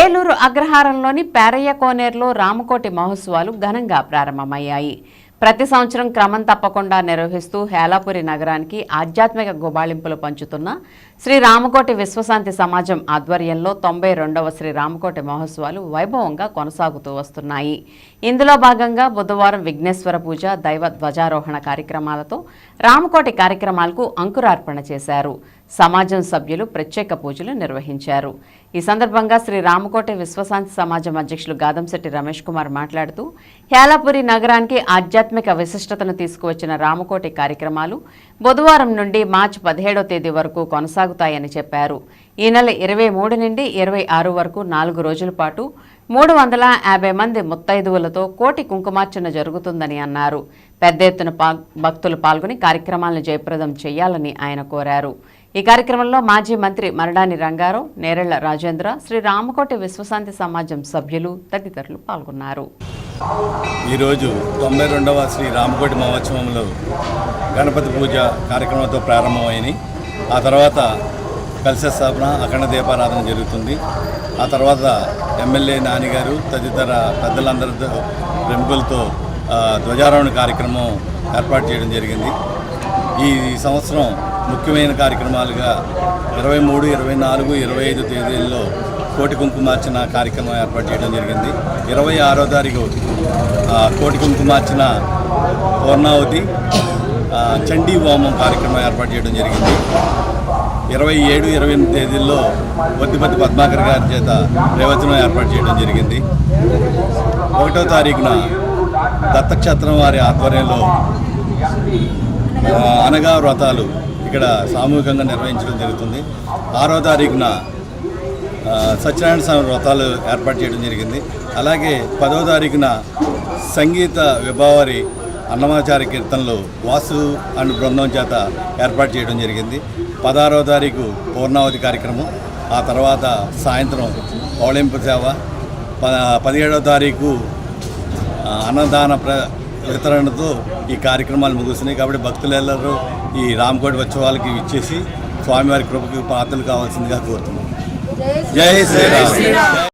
ఏలూరు అగ్రహారంలోని పేరయ్య కోనేరులో రామకోటి మహోత్సవాలు ఘనంగా ప్రారంభమయ్యాయి. ప్రతి సంవత్సరం క్రమం తప్పకుండా నిర్వహిస్తూ హేలాపురి నగరానికి ఆధ్యాత్మిక గుబాళింపులు పంచుతున్న శ్రీ రామకోటి విశ్వశాంతి సమాజం ఆధ్వర్యంలో తొంభై రెండవ శ్రీ రామకోటి మహోత్సవాలు వైభవంగా కొనసాగుతూ వస్తున్నాయి. ఇందులో భాగంగా బుధవారం విఘ్నేశ్వర పూజ దైవ ధ్వజారోహణ కార్యక్రమాలతో రామకోటి కార్యక్రమాలకు అంకురార్పణ చేశారు. సమాజం సభ్యులు ప్రత్యేక పూజలు నిర్వహించారు. ఈ సందర్భంగా శ్రీ రామకోటి విశ్వశాంతి సమాజం అధ్యక్షులు గాదంశెట్టి రమేష్ కుమార్ మాట్లాడుతూ హేలాపురి నగరానికి ఆధ్యాత్మిక విశిష్టతను తీసుకువచ్చిన రామకోటి కార్యక్రమాలు బుధవారం నుండి మార్చి పదిహేడో తేదీ వరకు కొనసాగుతాయని చెప్పారు. ఈ నెల ఇరవై మూడు నుండి ఇరవై ఆరు వరకు నాలుగు రోజుల పాటు మూడు వందల యాభై మంది ముత్తైదువులతో కోటి కుంకుమార్చన జరుగుతుందని అన్నారు. పెద్ద ఎత్తున భక్తులు పాల్గొని కార్యక్రమాలను జయప్రదం చేయాలని ఆయన కోరారు. ఈ కార్యక్రమంలో మాజీ మంత్రి మరడాని రంగారావు నేరెళ్ళ రాజేంద్ర శ్రీ రామకోటి విశ్వశాంతి సమాజం సభ్యులు తదితరులు పాల్గొన్నారు. ఈరోజు తొంభై రెండవ శ్రీ రామకోటి మహోత్సవంలో గణపతి పూజ కార్యక్రమంతో ప్రారంభమైంది. ఆ తర్వాత కలశ స్థాపన అఖండ దీపారాధన జరుగుతుంది. ఆ తర్వాత ఎమ్మెల్యే నానిగారు తదితర పెద్దలందరితో ప్రముఖులతో ధ్వజారోహణ కార్యక్రమం ఏర్పాటు చేయడం జరిగింది. ఈ సంవత్సరం ముఖ్యమైన కార్యక్రమాలుగా ఇరవై మూడు ఇరవై నాలుగు ఇరవై ఐదు తేదీల్లో కోటి కుంకుమార్చన కార్యక్రమం ఏర్పాటు చేయడం జరిగింది. ఇరవై ఆరో తారీఖు కోటి కుంకుమార్చన పూర్ణావతి చండీ హోమం కార్యక్రమం ఏర్పాటు చేయడం జరిగింది. ఇరవై ఏడు ఇరవై ఎనిమిది తేదీల్లో వద్దిపతి పద్మాకర్ గారి చేత ప్రవచనం ఏర్పాటు చేయడం జరిగింది. ఒకటో తారీఖున దత్తక్షేత్రం వారి ఆధ్వర్యంలో అనగా వ్రతాలు ఇక్కడ సామూహికంగా నిర్వహించడం జరుగుతుంది. ఆరో తారీఖున సత్యనారాయణ స్వామి వ్రతాలు ఏర్పాటు చేయడం జరిగింది. అలాగే పదో తారీఖున సంగీత విభావరి అన్నమాచార్య కీర్తనలు వాసు అండ్ బృందం చేత ఏర్పాటు చేయడం జరిగింది. పదహారో తారీఖు పూర్ణావతి కార్యక్రమం ఆ తర్వాత సాయంత్రం పౌళింపు సేవ ప పదిహేడవ తారీఖు అన్నదాన ప్ర వితరణతో ఈ కార్యక్రమాలు ముగుస్తున్నాయి కాబట్టి భక్తులెల్లరూ ఈ రామకోటి ఉత్సవాలకి ఇచ్చేసి స్వామివారి కృపకి పాత్రలు కావాల్సిందిగా కోరుతున్నాం. జై శ్రీరామ్.